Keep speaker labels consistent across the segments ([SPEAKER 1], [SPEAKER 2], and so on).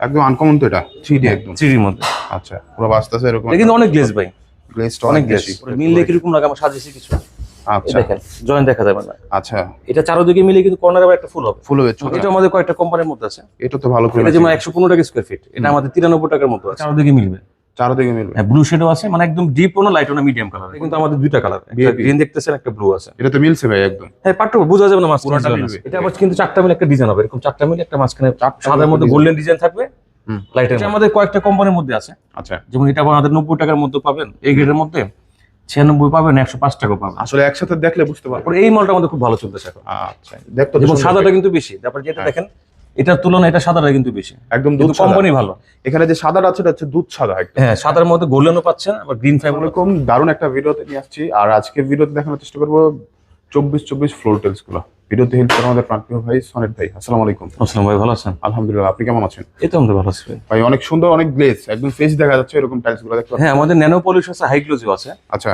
[SPEAKER 1] একদম আনকমন তো এটা? একদম।
[SPEAKER 2] থ্রিডির মধ্যে।
[SPEAKER 1] আচ্ছা পুরো বাস্তাছে এরকম
[SPEAKER 2] কিন্তু অনেক গ্লেজ ভাই।
[SPEAKER 1] গ্লেজটা
[SPEAKER 2] অনেক
[SPEAKER 1] অনেক
[SPEAKER 2] গ্লেজ
[SPEAKER 1] বেশি।
[SPEAKER 2] মিললে কীরকম লাগে আমরা সাজিয়েছি কিছু।
[SPEAKER 1] আচ্ছা।
[SPEAKER 2] দেখেন জয়েন্ট দেখা যাবে না।
[SPEAKER 1] আচ্ছা।
[SPEAKER 2] এটা চারোদিকে মিলে কিন্তু কর্নার আবার একটা ফুল হবে।
[SPEAKER 1] ফুল হবে ছোট
[SPEAKER 2] এটা আমাদের কয়েকটা কোম্পানির মধ্যে আছে।
[SPEAKER 1] এটা তো ভালো করে
[SPEAKER 2] এটা যেমন একশো পনেরো টাকা স্কোয়ার ফিট এটা আমাদের তিরানব্বই টাকার মতো আছে। চারদিকে মিলবে।
[SPEAKER 1] চারদিকে মিলবে।
[SPEAKER 2] হ্যাঁ ব্লু শেডও আছে মানে একদম ডিপ না লাইট না মিডিয়াম কালার কিন্তু আমাদের দুইটা কালার
[SPEAKER 1] VIP
[SPEAKER 2] গ্রিন দেখতেছেন একটা ব্লু আছে।
[SPEAKER 1] এটা তো মিলছে ভাই একদম।
[SPEAKER 2] হ্যাঁ পাট্টু বোঝা যাবে না মাঝখানে
[SPEAKER 1] পুরোটা মিলবে।
[SPEAKER 2] এটা আবার কিন্তু চারটা মিলে একটা ডিজাইন হবে। এরকম চারটা মিলে একটা মাঝখানে সাদার মধ্যে গোল্ডেন ডিজাইন থাকবে।
[SPEAKER 1] হুম।
[SPEAKER 2] লাইটের আমাদের কয়েকটা কোম্পানির মধ্যে আছে।
[SPEAKER 1] আচ্ছা।
[SPEAKER 2] যেমন এটা আমাদের নব্বই টাকার মধ্যে পাবেন। এই গ্রেডের মধ্যে ছিয়ানব্বই পাবেন একশো পাঁচ টাকা পাবেন।
[SPEAKER 1] আসলে একসাথে দেখলে বুঝতে পারব
[SPEAKER 2] তারপরে এই মালটা আমাদের খুব ভালো চলতেছে এখন।
[SPEAKER 1] আচ্ছা দেখতো তো
[SPEAKER 2] সাদাটা কিন্তু বেশি। তারপর যেটা
[SPEAKER 1] হ্যাঁ।
[SPEAKER 2] দেখেন এটার তুলনায় এটা সাদাটা কিন্তু বেশি।
[SPEAKER 1] একদম দুধ
[SPEAKER 2] কোম্পানি ভালো।
[SPEAKER 1] এখানে যে সাদাটা আছে এটা হচ্ছে দুধ সাদা একদম।
[SPEAKER 2] হ্যাঁ সাদার মধ্যে গোল্ডেনও পাচ্ছেন আবার গ্রিন ফাইবার
[SPEAKER 1] এরকম দারুণ একটা ভিডিওতে নিয়ে আসছি। আর আজকে ভিডিওতে দেখানোর চেষ্টা করব চব্বিশ চব্বিশ ফ্লোর টেলসগুলো। ভিডিওতে হেল্প করে আমাদের প্রান্তীয় ভাই সনেট ভাই। আসসালামু আলাইকুম।
[SPEAKER 2] আসসালাম ভাই ভালো আছেন?
[SPEAKER 1] আলহামদুলিল্লাহ আপনি কেমন আছেন?
[SPEAKER 2] এই তো আমাদের ভালো আছে ভাই।
[SPEAKER 1] ভাই অনেক সুন্দর অনেক গ্লেজ একদম ফেস দেখা যাচ্ছে এরকম টাইলসগুলো দেখতে
[SPEAKER 2] হ্যাঁ আমাদের ন্যানো পলিশ আছে হাই গ্লোজিও আছে।
[SPEAKER 1] আচ্ছা।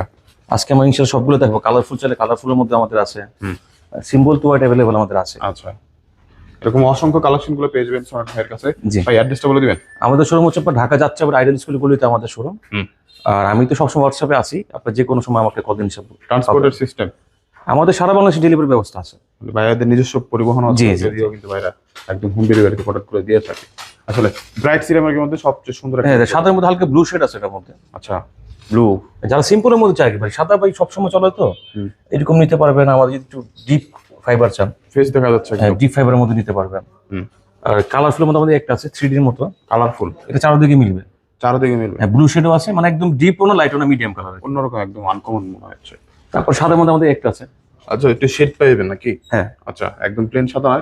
[SPEAKER 2] আজকে আমরা ইনশাল সবগুলো দেখব। কালারফুল চাইলে কালারফুলের মধ্যে আমাদের আছে। সিম্বল টু হোয়াইট অ্যাভেলেবল আমাদের আছে।
[SPEAKER 1] আচ্ছা। এরকম অসংখ্য কালেকশনগুলো পেয়ে যাবেন সনেট ভাইয়ের কাছে। ভাই অ্যাড্রেসটা বলে দিবেন?
[SPEAKER 2] আমাদের শোরুম হচ্ছে আপনার ঢাকা যাচ্ছে আবার আইডেল স্কুলগুলিতে আমাদের শোরুম আর আমি তো সবসময় হোয়াটসঅ্যাপে আছি আপনার যে কোনো সময় আমাকে কল দিন হিসাব
[SPEAKER 1] ট্রান্সপোর্টের সিস্টেম
[SPEAKER 2] আমাদের সারা বাংলাদেশে ডেলিভারি ব্যবস্থা আছে।
[SPEAKER 1] ভাইয়াদের নিজস্ব পরিবহন আছে যদিও কিন্তু ভাইরা একদম হোম ডেলিভারিতে প্রোডাক্ট করে দিয়ে থাকে। আসলে ব্রাইট সিরামের মধ্যে সবচেয়ে সুন্দর একটা
[SPEAKER 2] হ্যাঁ সাদার মধ্যে হালকা ব্লু শেড আছে এটার মধ্যে।
[SPEAKER 1] আচ্ছা। ব্লু
[SPEAKER 2] যারা সিম্পলের মধ্যে চাই ভাই? সাদা ভাই সবসময় চলে তো? এরকম নিতে পারবেন আমাদের যদি একটু ডিপ ফাইবার চান।
[SPEAKER 1] ফেস দেখা যাচ্ছে
[SPEAKER 2] হ্যাঁ ডিপ ফাইবারের মধ্যে নিতে পারবেন। আর কালারফুলের মধ্যে আমাদের একটা আছে থ্রি ডির মতো।
[SPEAKER 1] কালারফুল
[SPEAKER 2] এটা চারোদিকে মিলবে।
[SPEAKER 1] চারদিকে মিলবে।
[SPEAKER 2] হ্যাঁ ব্লু শেডও আছে মানে একদম ডিপ ও না লাইট ও না মিডিয়াম কালার
[SPEAKER 1] অন্যরকম একদম আনকমন মনে হচ্ছে।
[SPEAKER 2] তারপর সাদার মধ্যে আমাদের একটা আছে।
[SPEAKER 1] আচ্ছা একটু শেড পাইবেন নাকি?
[SPEAKER 2] হ্যাঁ।
[SPEAKER 1] আচ্ছা একদম প্লেন সাদা
[SPEAKER 2] আর।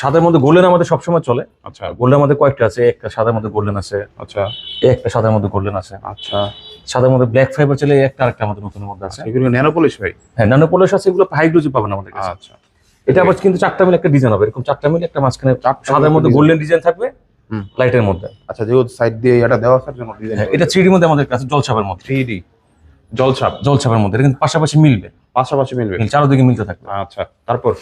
[SPEAKER 2] সাদার মধ্যে গোল্ডেন আমাদের সবসময় চলে।
[SPEAKER 1] আচ্ছা।
[SPEAKER 2] গোল্ডেন আমাদের কয়েকটা আছে একটা সাদার মধ্যে গোল্ডেন আছে।
[SPEAKER 1] আচ্ছা।
[SPEAKER 2] একটা সাদার মধ্যে গোল্ডেন আছে।
[SPEAKER 1] আচ্ছা।
[SPEAKER 2] সাদার মধ্যে ব্ল্যাক ফাইবার চলে একটা আরেকটা আমাদের নতুন মধ্যে আছে।
[SPEAKER 1] এগুলো ন্যানো পলিশ ভাই?
[SPEAKER 2] হ্যাঁ নানো পলিশ আছে এগুলো হাই গ্লোজি পাবেন আমাদের কাছে।
[SPEAKER 1] আচ্ছা।
[SPEAKER 2] এটা আবার কিন্তু চারটা মিলে একটা ডিজাইন হবে। এরকম চারটা মিলে একটা মাঝখানে সাদার মধ্যে গোল্ডেন ডিজাইন থাকবে। লাইটের মধ্যে।
[SPEAKER 1] আচ্ছা যেহেতু সাইড দিয়ে এটা দেওয়া আছে ডিজাইন
[SPEAKER 2] হ্যাঁ, এটা থ্রি মধ্যে আমাদের কাছে জলছাপের মধ্যে।
[SPEAKER 1] থ্রি ডি জলছাপ
[SPEAKER 2] জলছাপের মধ্যে। কিন্তু পাশাপাশি মিলবে।
[SPEAKER 1] পাশাপাশি মিলবে।
[SPEAKER 2] মিল- চারোদিকে মিলতে থাকবে।
[SPEAKER 1] আচ্ছা তারপর?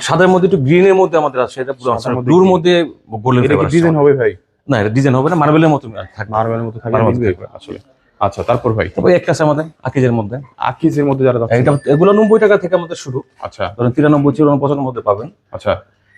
[SPEAKER 2] সাদার মধ্যে একটু গ্রিনের মধ্যে আমাদের আছে এটা পুরো
[SPEAKER 1] মধ্যে
[SPEAKER 2] ব্লুর। মধ্যে গোল্ডেন
[SPEAKER 1] ডিজাইন হবে ভাই?
[SPEAKER 2] না এটা ডিজাইন হবে না মার্বেলের মতো থাকবে।
[SPEAKER 1] মার্বেলের মতো থাকে
[SPEAKER 2] মার্বেল
[SPEAKER 1] মিলবে? আসলে। আচ্ছা তারপর ভাই?
[SPEAKER 2] তারপর এক কাছে আমাদের আকিজের মধ্যে।
[SPEAKER 1] আকিজের মধ্যে যারা
[SPEAKER 2] এগুলো নব্বই টাকা থেকে আমাদের শুরু।
[SPEAKER 1] আচ্ছা।
[SPEAKER 2] ধরেন তিরানব্বই চুরানব্বই পছন্দের মধ্যে পাবেন।
[SPEAKER 1] আচ্ছা।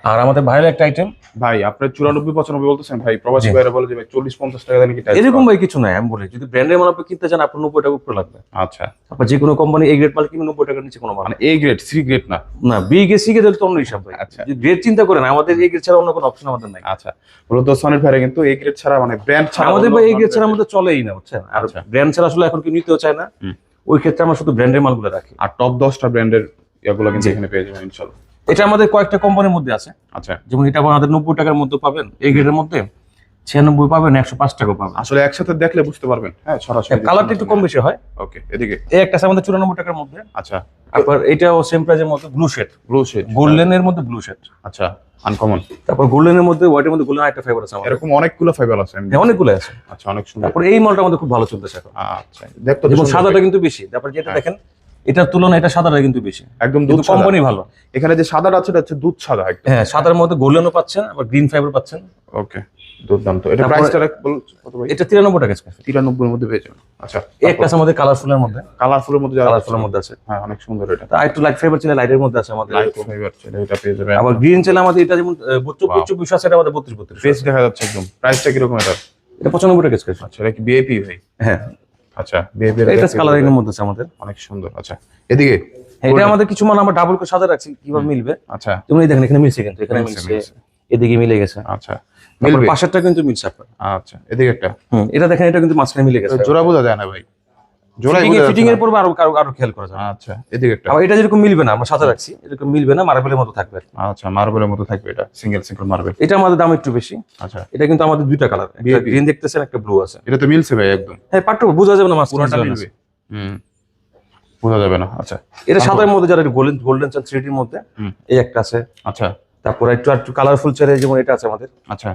[SPEAKER 2] আর আমাদের ভাইরাল একটা আইটেম
[SPEAKER 1] ভাই আপনার চুরানব্বই পঁচানব্বই বলতেছেন ভাই। প্রবাসী ভাইরা বলে যে ভাই চল্লিশ পঞ্চাশ টাকা দেন কি টাইলস
[SPEAKER 2] এরকম ভাই কিছু নাই আমি বলি। যদি ব্র্যান্ডের মাল আপনি কিনতে চান আপনার নব্বই টাকা উপরে লাগবে।
[SPEAKER 1] আচ্ছা।
[SPEAKER 2] আপনার যে কোনো কোম্পানি এ গ্রেড মাল কিনবে নব্বই টাকার নিচে কোনো মাল
[SPEAKER 1] মানে এ গ্রেড সি গ্রেড না?
[SPEAKER 2] না বি গে সি গে তো অন্য হিসাব ভাই।
[SPEAKER 1] আচ্ছা।
[SPEAKER 2] গ্রেড চিন্তা করেন আমাদের এ গ্রেড ছাড়া অন্য কোনো অপশন আমাদের নাই।
[SPEAKER 1] আচ্ছা। মূলত সনির ভাইরা কিন্তু এ গ্রেড ছাড়া মানে ব্র্যান্ড ছাড়া
[SPEAKER 2] আমাদের ভাই
[SPEAKER 1] non
[SPEAKER 2] গ্রেড ছাড়া আমাদের চলেই না বুঝছেন? আর
[SPEAKER 1] আচ্ছা।
[SPEAKER 2] ব্র্যান্ড ছাড়া আসলে এখন কি নিতেও চায় না। ওই ক্ষেত্রে আমরা শুধু ব্র্যান্ডের মালগুলো রাখি।
[SPEAKER 1] আর টপ দশটা ব্র্যান্ডের ইয়াগুলো কিন্তু এখানে পেয়ে যাবেন ইনশাল্লাহ।
[SPEAKER 2] এটা আমাদের কয়েকটা কোম্পানির মধ্যে আছে।
[SPEAKER 1] আচ্ছা।
[SPEAKER 2] যেমন এটা আমাদের নব্বই টাকার মধ্যে পাবেন এই গ্রেডের মধ্যে ছিয়ানব্বই পাবেন একশো পাঁচ টাকা পাবেন।
[SPEAKER 1] আসলে একসাথে দেখলে বুঝতে পারবেন। হ্যাঁ সরাসরি
[SPEAKER 2] কালারটা একটু কম বেশি হয়।
[SPEAKER 1] ওকে এদিকে।
[SPEAKER 2] এই একটা আছে আমাদের চুরানব্বই টাকার মধ্যে।
[SPEAKER 1] আচ্ছা।
[SPEAKER 2] তারপর এটাও সেম প্রাইজের মধ্যে ব্লু শেড
[SPEAKER 1] ব্লু শেড
[SPEAKER 2] গোল্ডেনের মধ্যে ব্লু শেড
[SPEAKER 1] আচ্ছা আনকমন
[SPEAKER 2] তারপর গোল্ডেনের মধ্যে হোয়াইটের মধ্যে গোল্ডেন একটা ফেভার আছে আমাদের।
[SPEAKER 1] এরকম অনেকগুলো ফাইবার আছে।
[SPEAKER 2] হ্যাঁ, অনেকগুলো আছে।
[SPEAKER 1] আচ্ছা অনেক সুন্দর।
[SPEAKER 2] তারপর এই মালটা আমাদের খুব ভালো চলতেছে এখন।
[SPEAKER 1] আচ্ছা দেখতো
[SPEAKER 2] সাদাটা কিন্তু বেশি। তারপর যেটা
[SPEAKER 1] হ্যাঁ।
[SPEAKER 2] দেখেন এটার তুলনায় এটা সাদাটা কিন্তু বেশি।
[SPEAKER 1] একদম দুধ
[SPEAKER 2] কোম্পানি ভালো।
[SPEAKER 1] এখানে যে সাদাটা আছে এটা হচ্ছে দুধ সাদা একদম।
[SPEAKER 2] হ্যাঁ সাদার মধ্যে গোল্ডেনও পাচ্ছেন আবার গ্রিন ফাইবার পাচ্ছেন।
[SPEAKER 1] ওকে দুর্দান্ত এটা
[SPEAKER 2] তারপরে-
[SPEAKER 1] প্রাইসটা কত ভাই?
[SPEAKER 2] এটা তিরানব্বই টাকা স্কোয়ার
[SPEAKER 1] তিরানব্বই এর মধ্যে পেয়ে যাবেন। আচ্ছা
[SPEAKER 2] একটা আছে আমাদের কালারফুলের মধ্যে।
[SPEAKER 1] কালারফুলের মধ্যে
[SPEAKER 2] কালারফুলের মধ্যে আছে।
[SPEAKER 1] হ্যাঁ অনেক সুন্দর এটা।
[SPEAKER 2] তা একটু লাইট ফাইবার ছিল লাইটের মধ্যে আছে আমাদের।
[SPEAKER 1] লাইট ফাইবার ছিল এটা পেয়ে যাবেন।
[SPEAKER 2] আবার গ্রিন ছিল আমাদের এটা যেমন চব্বিশ
[SPEAKER 1] Wow.
[SPEAKER 2] চব্বিশ আছে এটা আমাদের বত্রিশ বত্রিশ।
[SPEAKER 1] ফেস দেখা যাচ্ছে একদম। প্রাইসটা কীরকম এটা
[SPEAKER 2] এটা পঁচানব্বই টাকা স্কোয়ার
[SPEAKER 1] আচ্ছা এটা কি বিআইপি ভাই?
[SPEAKER 2] হ্যাঁ।
[SPEAKER 1] আচ্ছা বিআইপি
[SPEAKER 2] এটা কালারিং এর মধ্যে আছে আমাদের।
[SPEAKER 1] অনেক সুন্দর আচ্ছা। এদিকে
[SPEAKER 2] হ্যাঁ, এটা আমাদের কিছু মানে আমরা ডাবল করে সাদা রাখছি কীভাবে মিলবে।
[SPEAKER 1] আচ্ছা।
[SPEAKER 2] তুমি দেখেন এখানে মিলছে কিন্তু এখানে
[SPEAKER 1] মিলছে।
[SPEAKER 2] এদিকে মিলে গেছে।
[SPEAKER 1] আচ্ছা মিলবে?
[SPEAKER 2] পাশেরটা কিন্তু মিলছে আপনার।
[SPEAKER 1] আচ্ছা এদিকে একটা।
[SPEAKER 2] হুম এটা দেখেন এটা কিন্তু মাঝখানে মিলে গেছে।
[SPEAKER 1] জোড়া বোঝা যায় না ভাই।
[SPEAKER 2] ফিটিং
[SPEAKER 1] বোঝা
[SPEAKER 2] এর পর আরও আরও আরও খেয়াল করা যাবে।
[SPEAKER 1] না। আচ্ছা এদিকে একটা।
[SPEAKER 2] আবার এটা যেরকম মিলবে না আমরা সাথে রাখছি এরকম মিলবে না মার্বেলের মতো থাকবে
[SPEAKER 1] আচ্ছা মার্বেলের মতো থাকবে এটা সিঙ্গেল সিঙ্গেল মার্বেল
[SPEAKER 2] এটা আমাদের দাম একটু বেশি।
[SPEAKER 1] আচ্ছা।
[SPEAKER 2] এটা কিন্তু আমাদের দুইটা কালার একটা গ্রিন দেখতেছেন একটা ব্লু আছে।
[SPEAKER 1] এটা তো মিলছে ভাই একদম।
[SPEAKER 2] হ্যাঁ পাট্টু বোঝা যাবে না মাছ
[SPEAKER 1] পুরোটা মিলবে। হুম। বোঝা যাবে না আচ্ছা।
[SPEAKER 2] এটা সাদার মধ্যে যারা গোল্ডেন গোল্ডেন চান থ্রিডির মধ্যে এই একটা আছে।
[SPEAKER 1] আচ্ছা।
[SPEAKER 2] তারপর একটু আর একটু কালারফুল চারে যেমন এটা আছে আমাদের।
[SPEAKER 1] আচ্ছা।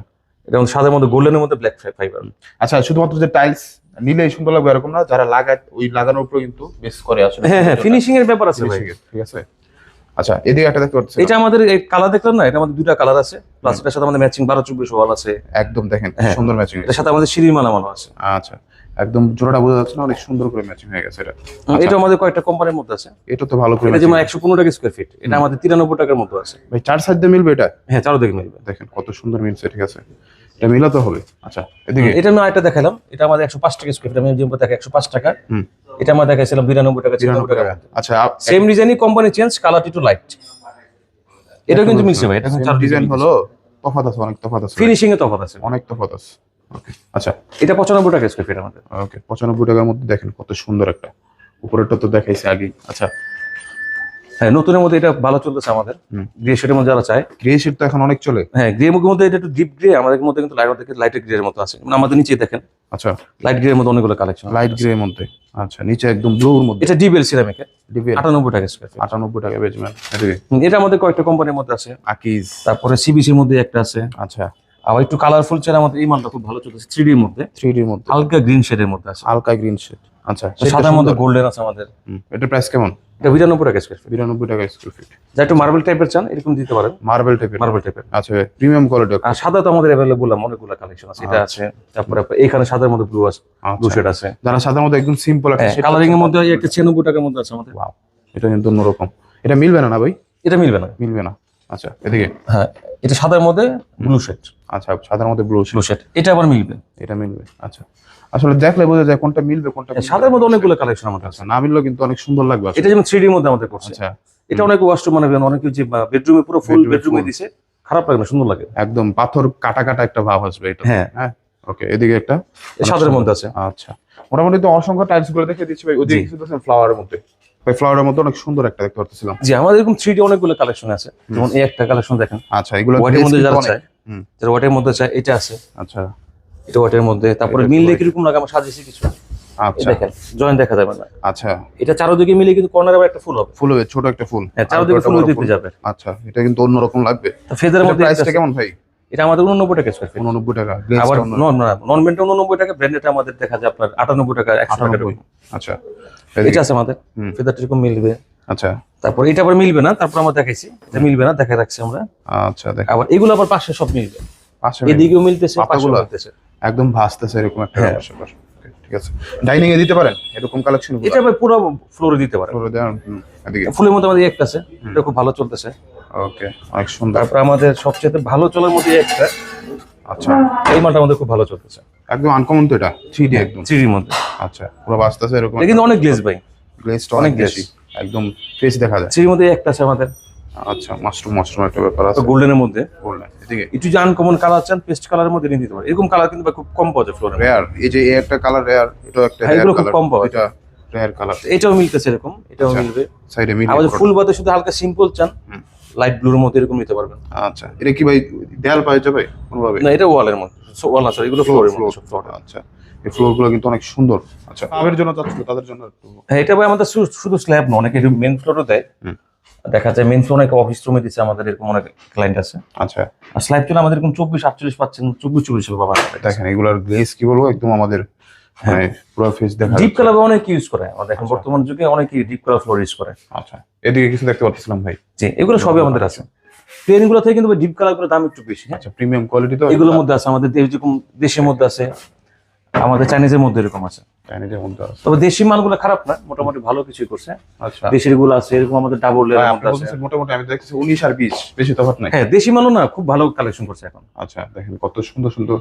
[SPEAKER 2] এটা সাদার মধ্যে গোল্ডেনের মধ্যে ব্ল্যাক ফাইবার
[SPEAKER 1] আচ্ছা শুধুমাত্র যে টাইলস নিলেই সুন্দর লাগবে এরকম না যারা লাগায় ওই লাগানোর উপরে কিন্তু করে আসলে
[SPEAKER 2] হ্যাঁ হ্যাঁ ফিনিশিং এর ব্যাপার আছে ভাই।
[SPEAKER 1] ঠিক আছে? আচ্ছা এদিকে একটা দেখতে পাচ্ছি।
[SPEAKER 2] এটা আমাদের কালার না? এটা আমাদের দুটা কালার আছে। প্লাস এটার সাথে আমাদের ম্যাচিং বারো চব্বিশ ওয়াল আছে।
[SPEAKER 1] একদম দেখেন
[SPEAKER 2] হ্যাঁ।
[SPEAKER 1] সুন্দর ম্যাচিং
[SPEAKER 2] এটার সাথে আমাদের আছে।
[SPEAKER 1] আচ্ছা একদম জোড়াটা বোঝা যাচ্ছে না অনেক সুন্দর করে ম্যাচিং হয়ে গেছে এটা।
[SPEAKER 2] এটা আমাদের কয়েকটা কোম্পানির মধ্যে আছে।
[SPEAKER 1] এটা তো ভালো করে
[SPEAKER 2] এটা যেমন একশো পনেরো টাকা স্কোয়ার ফিট এটা আমাদের তিরানব্বই টাকার মতো আছে।
[SPEAKER 1] ভাই চার সাইড দিয়ে মিলবে এটা?
[SPEAKER 2] হ্যাঁ চারো দিকে মিলবে।
[SPEAKER 1] দেখেন কত সুন্দর মিলছে ঠিক আছে? এটা মিলাতে হবে। আচ্ছা এদিকে।
[SPEAKER 2] এটা আমি আরেকটা দেখালাম। এটা আমাদের একশো পাঁচ টাকা স্কোয়ার ফিট আমি যেমন দেখা একশো পাঁচ টাকা।
[SPEAKER 1] হুম।
[SPEAKER 2] এটা আমরা দেখাইছিলাম বিরানব্বই টাকা
[SPEAKER 1] তিরানব্বই
[SPEAKER 2] চিরানব্বই টাকা।
[SPEAKER 1] টাকা। আচ্ছা
[SPEAKER 2] সেম ডিজাইনই কোম্পানি চেঞ্জ কালার একটু লাইট এটা কিন্তু মিলছে ভাই এটা কিন্তু চার
[SPEAKER 1] ডিজাইন হলো তফাত আছে অনেক তফাত আছে
[SPEAKER 2] ফিনিশিং এ তফাৎ আছে।
[SPEAKER 1] অনেক তফাত আছে। ওকে আচ্ছা।
[SPEAKER 2] এটা পঁচানব্বই টাকা স্কোয়ার ফিট আমাদের।
[SPEAKER 1] ওকে পঁচানব্বই টাকার মধ্যে দেখেন কত সুন্দর একটা। উপরেরটা তো দেখাইছে আগেই। আচ্ছা
[SPEAKER 2] হ্যাঁ নতুনের মধ্যে এটা ভালো চলতেছে আমাদের। গ্রে শেডের মধ্যে যারা চায়।
[SPEAKER 1] গ্রে শিট তো এখন অনেক চলে।
[SPEAKER 2] হ্যাঁ গ্রে মুখের মধ্যে এটা একটু ডিপ গ্রে আমাদের মধ্যে কিন্তু লাইট দেখে লাইটের গ্রে এর মতো আছে। মানে আমাদের নিচে দেখেন।
[SPEAKER 1] আচ্ছা।
[SPEAKER 2] লাইট গ্রে এর মধ্যে অনেকগুলো কালেকশন
[SPEAKER 1] লাইট গ্রে এর মধ্যে। আচ্ছা নিচে একদম ব্লুর মধ্যে।
[SPEAKER 2] এটা ডিবেল সিরামিকের
[SPEAKER 1] ডিভিএল
[SPEAKER 2] আটানব্বই টাকা স্কোয়ার ফিট
[SPEAKER 1] আটানব্বই টাকা বেচবেন
[SPEAKER 2] এটা আমাদের কয়েকটা কোম্পানির মধ্যে আছে।
[SPEAKER 1] আকিজ
[SPEAKER 2] তারপরে সিবিসির মধ্যে একটা আছে।
[SPEAKER 1] আচ্ছা।
[SPEAKER 2] আবার একটু কালারফুল চেয়ার আমাদের এই মালটা খুব ভালো চলতেছে। থ্রি ডির মধ্যে।
[SPEAKER 1] থ্রি ডির মধ্যে।
[SPEAKER 2] হালকা গ্রিন শেডের মধ্যে আছে।
[SPEAKER 1] হালকা গ্রিন শেড আচ্ছা
[SPEAKER 2] সাদার মধ্যে গোল্ডেন আছে আমাদের।
[SPEAKER 1] এটা প্রাইস কেমন?
[SPEAKER 2] এটা বিরানব্বই টাকা স্কোয়ার ফিট
[SPEAKER 1] বিরানব্বই টাকা স্কোয়ার ফিট
[SPEAKER 2] যা একটু মার্বেল টাইপের চান এরকম দিতে পারেন।
[SPEAKER 1] মার্বেল টাইপের
[SPEAKER 2] মার্বেল টাইপের
[SPEAKER 1] আচ্ছা প্রিমিয়াম কোয়ালিটি
[SPEAKER 2] আর সাদা তো আমাদের অ্যাভেলেবল অনেকগুলো কালেকশন আছে। এটা আছে তারপরে এখানে সাদার মধ্যে ব্লু আছে ব্লু শেড আছে।
[SPEAKER 1] যারা সাদার মধ্যে একদম সিম্পল একটা
[SPEAKER 2] কালারিং এর মধ্যে ওই একটা ছিয়ানব্বই টাকার মধ্যে আছে আমাদের।
[SPEAKER 1] এটা কিন্তু অন্যরকম। এটা মিলবে না না ভাই?
[SPEAKER 2] এটা মিলবে না।
[SPEAKER 1] মিলবে না। আচ্ছা এদিকে।
[SPEAKER 2] হ্যাঁ এটা সাদার মধ্যে ব্লু শেড
[SPEAKER 1] আচ্ছা সাদার মধ্যে ব্লু
[SPEAKER 2] ব্লু শেড এটা আবার মিলবে।
[SPEAKER 1] এটা মিলবে। আচ্ছা। আসলে দেখলে বোঝা যায় কোনটা মিলবে কোনটা মিলবে
[SPEAKER 2] সাদার মধ্যে অনেকগুলো কালেকশন আমাদের আছে
[SPEAKER 1] না মিললেও কিন্তু অনেক সুন্দর লাগবে
[SPEAKER 2] এটা যেমন থ্রি মধ্যে আমাদের করছে।
[SPEAKER 1] আচ্ছা।
[SPEAKER 2] এটা অনেক ওয়াস্ট মানে অনেকে যে বেডরুমে পুরো ফুল বেডরুমে দিছে। খারাপ লাগে না সুন্দর লাগে।
[SPEAKER 1] একদম পাথর কাটা কাটা একটা ভাব আসবে এটা।
[SPEAKER 2] হ্যাঁ।
[SPEAKER 1] হ্যাঁ ওকে এদিকে একটা।
[SPEAKER 2] সাদার মধ্যে আছে।
[SPEAKER 1] আচ্ছা। মোটামুটি তো অসংখ্য টাইলসগুলো দেখে দিচ্ছি ভাই। ওদিকে কিছু দেখছেন ফ্লাওয়ারের মধ্যে। ভাই ফ্লাওয়ারের মধ্যে অনেক সুন্দর একটা দেখতে পাচ্ছিলাম
[SPEAKER 2] জি আমাদের এরকম থ্রি অনেকগুলো কালেকশন আছে। যেমন এই একটা কালেকশন দেখেন।
[SPEAKER 1] আচ্ছা এগুলো
[SPEAKER 2] হোয়াইটের মধ্যে যারা চায়
[SPEAKER 1] হুম,
[SPEAKER 2] যারা হোয়াইটের মধ্যে চায় এটা আছে।
[SPEAKER 1] আচ্ছা।
[SPEAKER 2] এটা হোয়াইটের মধ্যে তারপরে মিললে কীরকম লাগে আমরা সাজিয়েছি কিছু?
[SPEAKER 1] আচ্ছা।
[SPEAKER 2] দেখেন জয়েন্ট দেখা যাবে না।
[SPEAKER 1] আচ্ছা।
[SPEAKER 2] এটা চারোদিকে মিলে কিন্তু কর্নার আবার একটা ফুল হবে।
[SPEAKER 1] ফুল হবে ছোট একটা ফুল।
[SPEAKER 2] হ্যাঁ চারোদিকে ফুল দিতে যাবে।
[SPEAKER 1] আচ্ছা এটা কিন্তু অন্যরকম লাগবে।
[SPEAKER 2] ফেজারের মধ্যে
[SPEAKER 1] প্রাইসটা কেমন ভাই?
[SPEAKER 2] এটা আমাদের টাকা স্কোয়ার ফিট
[SPEAKER 1] উননব্বই টাকা
[SPEAKER 2] আবার নন নন ব্র্যান্ড টাকা আমাদের দেখা যায় আপনার আটানব্বই টাকা একশো টাকা
[SPEAKER 1] আচ্ছা।
[SPEAKER 2] এটা আছে আমাদের।
[SPEAKER 1] হুম।
[SPEAKER 2] ফেদারটা এরকম মিলবে।
[SPEAKER 1] আচ্ছা।
[SPEAKER 2] তারপর এটা আবার মিলবে না তারপর আমরা দেখাইছি। এটা মিলবে না দেখা রাখছি আমরা।
[SPEAKER 1] আচ্ছা দেখ
[SPEAKER 2] আবার এগুলো আবার পাশে সব মিলবে।
[SPEAKER 1] পাশে
[SPEAKER 2] এদিকেও মিলতেছে মিলতেছে।
[SPEAKER 1] একদম ভাসতেছে এরকম একটা
[SPEAKER 2] হ্যাঁ।
[SPEAKER 1] ব্যাপার। ঠিক আছে। ডাইনিং এ দিতে পারেন? এরকম কালেকশন
[SPEAKER 2] এটা আবার পুরো ফ্লোরে দিতে পারে
[SPEAKER 1] করে দেন এদিকে।
[SPEAKER 2] ফুলের মধ্যে আমাদের একটা আছে। এটা খুব ভালো চলতেছে।
[SPEAKER 1] ওকে অনেক সুন্দর।
[SPEAKER 2] তারপর আমাদের সবচেয়ে ভালো চলার মধ্যে একটা।
[SPEAKER 1] আচ্ছা।
[SPEAKER 2] এই মালটা আমাদের খুব ভালো চলতেছে।
[SPEAKER 1] একদম আনকমন তো এটা? থ্রি ডি একদম।
[SPEAKER 2] চিড়ির মধ্যে।
[SPEAKER 1] আচ্ছা পুরো বাসতেছে এরকম
[SPEAKER 2] কিন্তু অনেক গ্লেজ ভাই।
[SPEAKER 1] গ্লেজটা
[SPEAKER 2] অনেক।
[SPEAKER 1] বেশি। একদম ফেস দেখা যায়।
[SPEAKER 2] চিড়ির মধ্যে একটা আছে আমাদের।
[SPEAKER 1] আচ্ছা মাশরুম মাশরুম একটা ব্যাপার আছে।
[SPEAKER 2] গোল্ডেনের মধ্যে?
[SPEAKER 1] এদিকে
[SPEAKER 2] একটু যে আনকমন কালার চান পেস্ট কালারের মধ্যে নিয়ে দিতে পারে এরকম কালার কিন্তু খুব কম পাওয়া যায় ফ্লোরে
[SPEAKER 1] রেয়ার এই যে এই একটা কালার রেয়ার এটাও একটা
[SPEAKER 2] হ্যাঁ,
[SPEAKER 1] রেয়ার কালার
[SPEAKER 2] কম পাওয়া
[SPEAKER 1] এটা রেয়ার কালার
[SPEAKER 2] এটাও মিলতেছে এরকম। এটাও
[SPEAKER 1] আচ্ছা।
[SPEAKER 2] মিলবে।
[SPEAKER 1] সাইডে মিলি
[SPEAKER 2] আমাদের ফুল বাদে শুধু হালকা সিম্পল চান লাইট ব্লুর মধ্যে এরকম নিতে পারবেন।
[SPEAKER 1] আচ্ছা এটা কি ভাই দেয়াল পাওয়া যাবে কোনোভাবে?
[SPEAKER 2] না এটা ওয়ালের মধ্যে। ওয়াল না sorry, এগুলো ফ্লোরের মধ্যে floor।
[SPEAKER 1] আচ্ছা এই ফ্লোরগুলো কিন্তু অনেক সুন্দর। আচ্ছা। তাদের জন্য তাদের জন্য একটু।
[SPEAKER 2] হ্যাঁ এটা ভাই আমাদের শুধু- স্ল্যাব না অনেকে মেন ফ্লোরও দেয়।
[SPEAKER 1] হুম।
[SPEAKER 2] দেখা যায় মেন ফ্লোর অনেক অফিস রুমে দিচ্ছে আমাদের এরকম অনেক ক্লায়েন্ট আছে।
[SPEAKER 1] আচ্ছা।
[SPEAKER 2] আর স্ল্যাব চলে আমাদের এরকম চব্বিশ আটচল্লিশ পাচ্ছেন চব্বিশ চব্বিশ পাবা
[SPEAKER 1] দেখেন এগুলার গ্লেজ কি বলব? একদম আমাদের
[SPEAKER 2] হ্যাঁ।
[SPEAKER 1] মানে পুরো ফেস দেখা
[SPEAKER 2] ডিপ কালার অনেক ইউজ করে। আমাদের এখন বর্তমান যুগে ডিপ কালার ফ্লোর ইউজ করে।
[SPEAKER 1] আচ্ছা। এদিকে কিছু দেখতে পাচ্ছিলাম ভাই।
[SPEAKER 2] জি এগুলো সবই আমাদের আছে। থেকে কিন্তু ডিপ কালারগুলো দাম একটু বেশি হ্যাঁ?
[SPEAKER 1] আচ্ছা প্রিমিয়াম কোয়ালিটি তো
[SPEAKER 2] এগুলোর মধ্যে আছে। আমাদের দেশের মধ্যে আছে আমাদের চাইনিজের মধ্যে এরকম আছে।
[SPEAKER 1] চাইনিজের মধ্যে আছে
[SPEAKER 2] তবে দেশি মালগুলো খারাপ না মোটামুটি ভালো কিছুই করছে।
[SPEAKER 1] আচ্ছা।
[SPEAKER 2] দেশেরগুলো আছে এরকম আমাদের ডাবল
[SPEAKER 1] ভাই,
[SPEAKER 2] মধ্যে আছে।
[SPEAKER 1] মোটামুটি আমি দেখতেছি উনিশ আর বিশ বেশি তফাৎ নাই।
[SPEAKER 2] হ্যাঁ দেশি মালও না খুব ভালো কালেকশন করছে এখন।
[SPEAKER 1] আচ্ছা দেখেন কত সুন্দর সুন্দর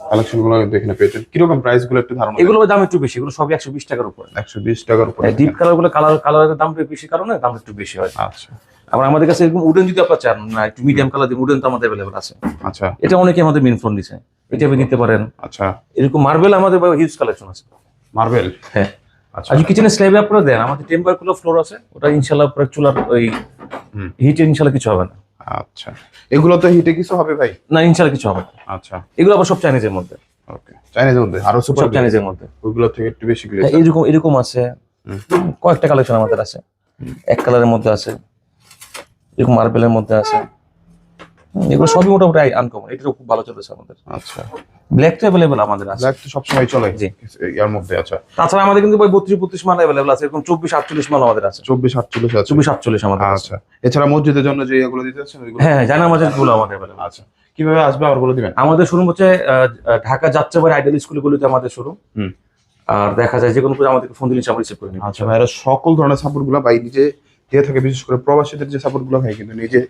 [SPEAKER 1] কালেকশনগুলো এখানে পেয়েছেন। কীরকম প্রাইসগুলো একটু ধারণা
[SPEAKER 2] এগুলো দাম একটু বেশি এগুলো সবই একশো বিশ টাকার উপরে।
[SPEAKER 1] একশো বিশ টাকার উপরে।
[SPEAKER 2] ডিপ কালারগুলো কালার কালারের দাম একটু বেশি কারণে দাম একটু বেশি হয়।
[SPEAKER 1] আচ্ছা।
[SPEAKER 2] আবার আমাদের কাছে এরকম উডেন যদি আপনার চান না একটু মিডিয়াম কালার দিন উডেন তো আমাদের অ্যাভেলেবল আছে।
[SPEAKER 1] আচ্ছা।
[SPEAKER 2] এটা অনেকে আমাদের মেন ফোন এটা আপনি নিতে পারেন।
[SPEAKER 1] আচ্ছা।
[SPEAKER 2] এরকম মার্বেল আমাদের হিউজ কালেকশন আছে।
[SPEAKER 1] মার্বেল
[SPEAKER 2] হ্যাঁ।
[SPEAKER 1] আচ্ছা।
[SPEAKER 2] কিচেনের স্ল্যাবে আপনারা দেন আমাদের টেম্পার কুলার ফ্লোর আছে ওটা ইনশাল্লাহ আপনার চুলার ওই। হিটে ইনশাল্লাহ কিছু হবে না।
[SPEAKER 1] আচ্ছা। এগুলো তো হিটে কিছু হবে ভাই?
[SPEAKER 2] না ইনশাল্লাহ কিছু হবে না।
[SPEAKER 1] আচ্ছা।
[SPEAKER 2] এগুলো আবার সব চাইনিজের মধ্যে।
[SPEAKER 1] ওকে। চাইনিজের মধ্যে? আরও সুপার
[SPEAKER 2] সব চাইনিজের মধ্যে।
[SPEAKER 1] ওইগুলো থেকে একটু বেশি গ্লেজ
[SPEAKER 2] হ্যাঁ, এরকম এরকম আছে। কয়েকটা কালেকশন আমাদের আছে। এক কালারের মধ্যে আছে। এরকম মার্বেলের মধ্যে আছে। এগুলো সবই মোটামুটি আনকমন এটাও খুব ভালো চলেছে আমাদের।
[SPEAKER 1] আচ্ছা।
[SPEAKER 2] ব্ল্যাক তো অ্যাভেলেবেল আমাদের আছে।
[SPEAKER 1] ব্ল্যাক তো সবসময় চলে
[SPEAKER 2] জি।
[SPEAKER 1] ইয়ার মধ্যে আচ্ছা।
[SPEAKER 2] তাছাড়া আমাদের কিন্তু ভাই বত্রিশ বত্রিশ মাল অ্যাভেলেবেল আছে। এরকম চব্বিশ আটচল্লিশ মাল আমাদের আছে।
[SPEAKER 1] চব্বিশ আটচল্লিশ আছে।
[SPEAKER 2] চব্বিশ আটচল্লিশ আমাদের আছে।
[SPEAKER 1] আচ্ছা। এছাড়া মসজিদের জন্য যে এগুলো দিতে চাচ্ছেন ওইগুলো?
[SPEAKER 2] হ্যাঁ জানা মাঝে গুলো আমাদের অ্যাভেলেবেল
[SPEAKER 1] আচ্ছা। কীভাবে আসবে আর বলে দিবেন?
[SPEAKER 2] আমাদের শোরুম হচ্ছে ঢাকা যাত্রাবাড়ি আইডিয়াল স্কুলগুলিতে আমাদের শোরুম
[SPEAKER 1] হুম।
[SPEAKER 2] আর দেখা যায় যে কোনো পুজো আমাদেরকে ফোন দিলে আমরা রিসিভ করে নিই।
[SPEAKER 1] আচ্ছা ভাইরা সকল ধরনের সাপোর্টগুলো ভাই নিজে দিয়ে থাকে বিশেষ করে প্রবাসীদের যে সাপোর্টগুলো ভাই কিন্তু নিজে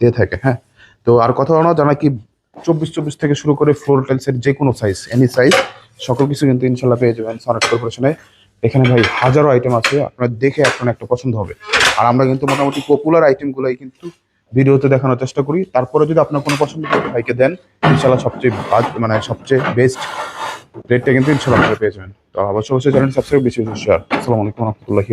[SPEAKER 1] দিয়ে থাকে হ্যাঁ? তো আর কথা হলো যারা কি চব্বিশ চব্বিশ থেকে শুরু করে ফ্লোর টাইলসের যে কোনো সাইজ এনি সাইজ সকল কিছু কিন্তু ইনশাল্লাহ পেয়ে যাবেন সনেট কর্পোরেশনে এখানে ভাই হাজারো আইটেম আছে, আপনার দেখে আপনার একটা পছন্দ হবে। আর আমরা কিন্তু মোটামুটি পপুলার আইটেমগুলোই কিন্তু ভিডিওতে দেখানোর চেষ্টা করি। তারপরে যদি আপনার কোনো পছন্দ ভাইকে দেন। ইনশাল্লাহ সবচেয়ে মানে সবচেয়ে বেস্ট রেটটা কিন্তু ইনশাল্লাহ পেয়ে যাবেন। তো অবশ্যই অবশ্যই চ্যানেল সাবস্ক্রাইব বেশি বেশি শেয়ার আসসালামু আলাইকুম রহমতুল্লাহি